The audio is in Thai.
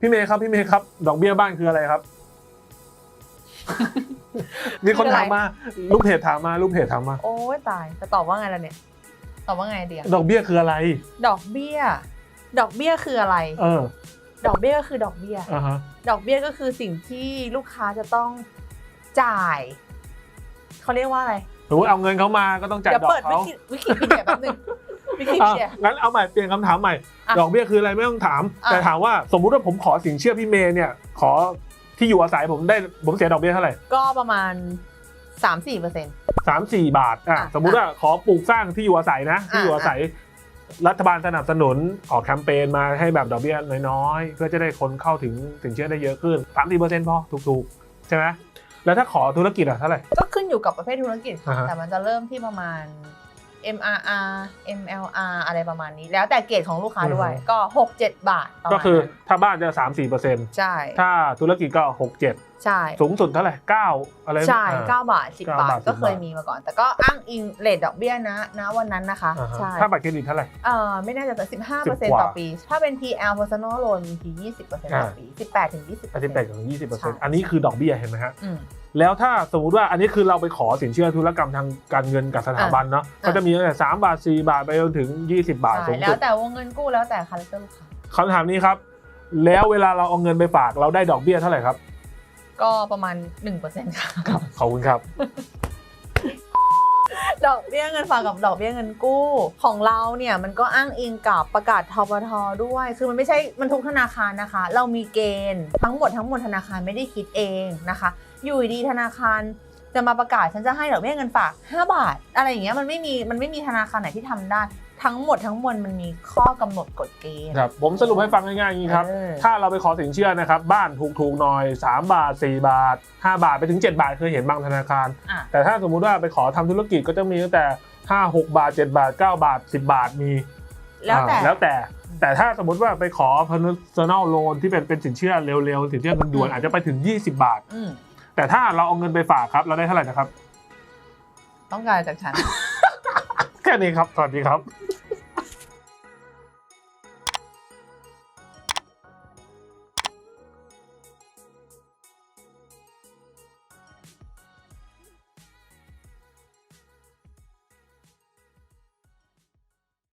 พี่เมย์ครับพี่เมย์ครับ ดอกเบี้ยบ้านคืออะไรครับ มีคนถามมาลูกเพจถามมาลูกเพจถามมา โอ้ยตายจะตอบว่าไงล่ะเนี่ย ตอบว่าไงเดียวดอกเบี้ยคืออะไร ดอกเบี้ย ดอกเบี้ยคืออะไร เออ ดอกเบี้ยก็คือดอกเบี้ยอ่าฮะดอกเบี้ยก็คือสิ่งที่ลูกค้าจะต้องจ่ายเขาเรียกว่าอะไรสมมติเอาเงินเขามาก็ต้องจ่ายเดี๋ยวดอกเปิดวิเขากิวิกิพีเดียแป๊บนึง วิกิอะพีเดียงั้นเอาใหม่เปลี่ยนคำถามใหม่ อะดอกเบี้ยคืออะไรไม่ต้องถาม อะ แต่ถามว่าสมมุติว่าผมขอสินเชื่อพี่เมย์เนี่ย ขอที่อยู่อาศัยผมได้ผมเสียดอกเบี้ยเท่าไหร่ก็ประมาณ 3-4เปอร์เซ็นต์ สามสี่บาทอะอะสมมุติว่าขอปลูกสร้างที่อยู่อาศัยนะที่อยู่อาศัย รัฐบาลสนับสนุนออกแคมเปญมาให้แบบดอกเบี้ยน้อยๆ เพื่อจะได้คนเข้าถึงสินเชื่อได้เยอะขึ้นสามสี่เปอร์เซ็นต์พอถูกๆใช่ไหมแล้วถ้าขอธุรกิจอะเท่าไหร่ ก็ขึ้นอยู่กับประเภทธุรกิจ อ่าค่ะฮะ แต่มันจะเริ่มที่ประมาณ MRR MLR อะไรประมาณนี้ แล้วแต่เกรดของลูกค้าด้วยก็ 6-7 บาทประมาณก็คือนั้นถ้าบ้านจะสามสี่เปอร์เซ็นต์ใช่ ถ้าธุรกิจก็หกเจ็ดใช่ สูงสุดเท่าไหร่เก้าอะไรใช่อ่า9บาท 10 9บาทบาท ก็เคย10มีมาก่อน แต่ก็อ้างอิงเลทดอกเบี้ยนะนะวันนั้นนะคะอ่าฮะใช่ถ้าบัตรเครดิตเท่าไหร่เอ่อไม่น่าจะแต่15เปอร์เซ็น10กต์ว่าต่อปี ถ้าเป็น PL personal loan บางที20เปอร์เซ็นต์ต่อปี 18ถึง20เปออาร์ทิเซ็ตนย์ต์แปดถึงยี่สิบเปอร์ใช่เซ็นต์อันนี้คือดอกเบี้ยเห็นไหมฮะอืม แล้วถ้าสมมุติว่าอันนี้คือเราไปขอสินเชื่อธุรกรรมทางการเงินกับสถาบันเนาะอะก็จะมีตั้งแต่สามบาทสี่บาทไปจนถึงยี่สิบาทสูใช่งแล้สุวดแต่วงเงินกู้แล้วแต่คาแรคเตอร์ลูกค้าคำถามนี้ครับ แล้วเวลาเราเอาเงินไปฝากเราได้ดอกเบี้ยเท่าไหร่ครับ ก็ประมาณ1%ค่ะขอบคุณครับ ดอกเบี้ยเงินฝากกับดอกเบี้ยเงินกู้ ของเราเนี่ยมันก็อ้างอิงกับประกาศทบทด้วย คือมันไม่ใช่มันทุกธนาคารนะคะ เรามีเกณฑ์ทั้งหมดทั้งมวลธนาคารไม่ได้คิดเองนะคะ อยู่ดีๆธนาคารจะมาประกาศฉันจะให้ดอกเบี้ยเงินฝาก 5 บาท อะไรอย่างเงี้ยมันไม่มีมันไม่มีธนาคารไหนที่ทำได้ ทั้งหมดทั้งมวลมันมีข้อกำหนดกฎเกณฑ์ครับผมสรุปให้ฟังง่ายๆอย่างนี้ครับเออถ้าเราไปขอสินเชื่อนะครับ บ้านถูกๆหน่อย 3 บาท 4 บาท 5 บาทไปถึง 7 บาทเคยเห็นบางธนาคารอะแต่ถ้าสมมุติว่าไปขอทำธุรกิจก็จะมีตั้งแต่ 5 6 บาท 7 บาท 9 บาท 10 บาทมี แล้วแต่อ่าแล้วแต่แต่ถ้าสมมติว่าไปขอ personal loan ที่เป็นเป็นสินเชื่อเร็วๆ สินเชื่อเงินด่วนอืมอาจจะไปถึง 20 บาทอืม แต่ถ้าเราเอาเงินไปฝากครับ เราได้เท่าไหร่นะครับ ต้องการจากฉัน แค่นี้ครับ สวัสดีครับ